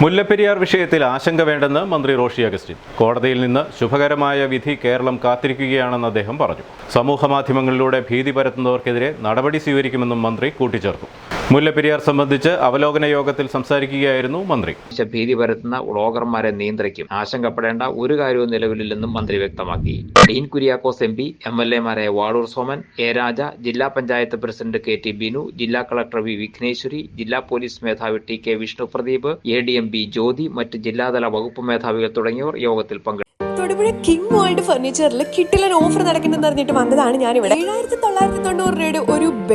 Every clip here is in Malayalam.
മുല്ലപ്പെരിയാർ വിഷയത്തിൽ ആശങ്ക വേണ്ടെന്ന് മന്ത്രി റോഷി അഗസ്റ്റിൻ. കോടതിയിൽ നിന്ന് ശുഭകരമായ വിധി കേരളം കാത്തിരിക്കുകയാണെന്ന് അദ്ദേഹം പറഞ്ഞു. സമൂഹ മാധ്യമങ്ങളിലൂടെ ഭീതി പരത്തുന്നവർക്കെതിരെ നടപടി സ്വീകരിക്കുമെന്നും മന്ത്രി കൂട്ടിച്ചേർത്തു. മുല്ലപ്പെരിയാർ സംബന്ധിച്ച് അവലോകന യോഗത്തിൽ സംസാരിക്കുകയായിരുന്നു മന്ത്രി. പക്ഷേ ഭീതി പരത്തുന്ന വ്ളോഗർമാരെ നിയന്ത്രിക്കും. ആശങ്കപ്പെടേണ്ട ഒരു കാര്യവും നിലവിലില്ലെന്നും മന്ത്രി വ്യക്തമാക്കി. Dean Kuriakose M P M L എമാരായ Vazhoor Soman A Raja ജില്ലാ panchayat president K T Binu ജില്ലാ കളക്ടർ വി വിഘ്നേശ്വരി ജില്ലാ പോലീസ് മേധാവി T K Vishnu Pradeep A D M B Jyothi മറ്റ് ജില്ലാതല വകുപ്പ് മേധാവികൾ തുടങ്ങിയവർ യോഗത്തിൽ പങ്കെടുത്തു. തൊടുപുഴ കിങ് വേൾഡ് ഫർണിച്ചറിൽ കിട്ടിലൊരു ഓഫർ നടക്കുന്നെന്ന് അറിഞ്ഞിട്ട് വന്നതാണ് ഞാനിവിടെ. ഇവിടെ ഏഴായിരത്തി തൊള്ളായിരത്തി തൊണ്ണൂറ് രൂപയുടെ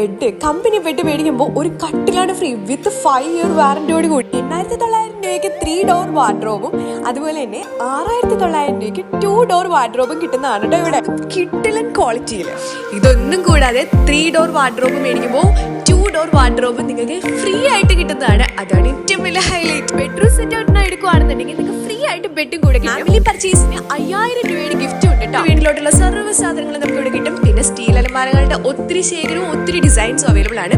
ബെഡ് കമ്പനി ബെഡ് മേടിക്കുമ്പോൾ ഒരു കട്ടിലാണ് ഫ്രീ വിത്ത് ഫൈവ് ഇയർ വാറന്റിയോട് കൂടി. എണ്ണായിരത്തി തൊള്ളായിരം രൂപയ്ക്ക് ത്രീ ഡോർ വാർഡ്രോബും അതുപോലെ തന്നെ ആറായിരത്തി തൊള്ളായിരം രൂപയ്ക്ക് ടു ഡോർ വാർഡ്രോബും കിട്ടുന്നതാണ് കേട്ടോ ഇവിടെ. കിട്ടിലൻ ക്വാളിറ്റിയിൽ ഇതൊന്നും കൂടാതെ ത്രീ ഡോർ വാർഡ്രോബ് മേടിക്കുമ്പോൾ ടു ഡോർ വാർഡ്രോബ് നിങ്ങൾക്ക് ഫ്രീ ആയിട്ട് കിട്ടുന്നതാണ്. അതാണ് ഏറ്റവും വലിയ ഹൈലൈറ്റ് ആയിട്ട് ബെഡും കൂടെ ഫാമിലി പർച്ചേസിന് അയ്യായിരം രൂപയുടെ ഗിഫ്റ്റ് ഉണ്ട് കേട്ടോ വീട്ടിലോട്ടുള്ള സർവ സാധനങ്ങളും നമുക്ക് ഇവിടെ കിട്ടും. പിന്നെ സ്റ്റീൽ അലമാരകളുടെ ഒത്തിരി ശേഖരവും ഒത്തിരി ഡിസൈൻസും അവൈലബിൾ ആണ്.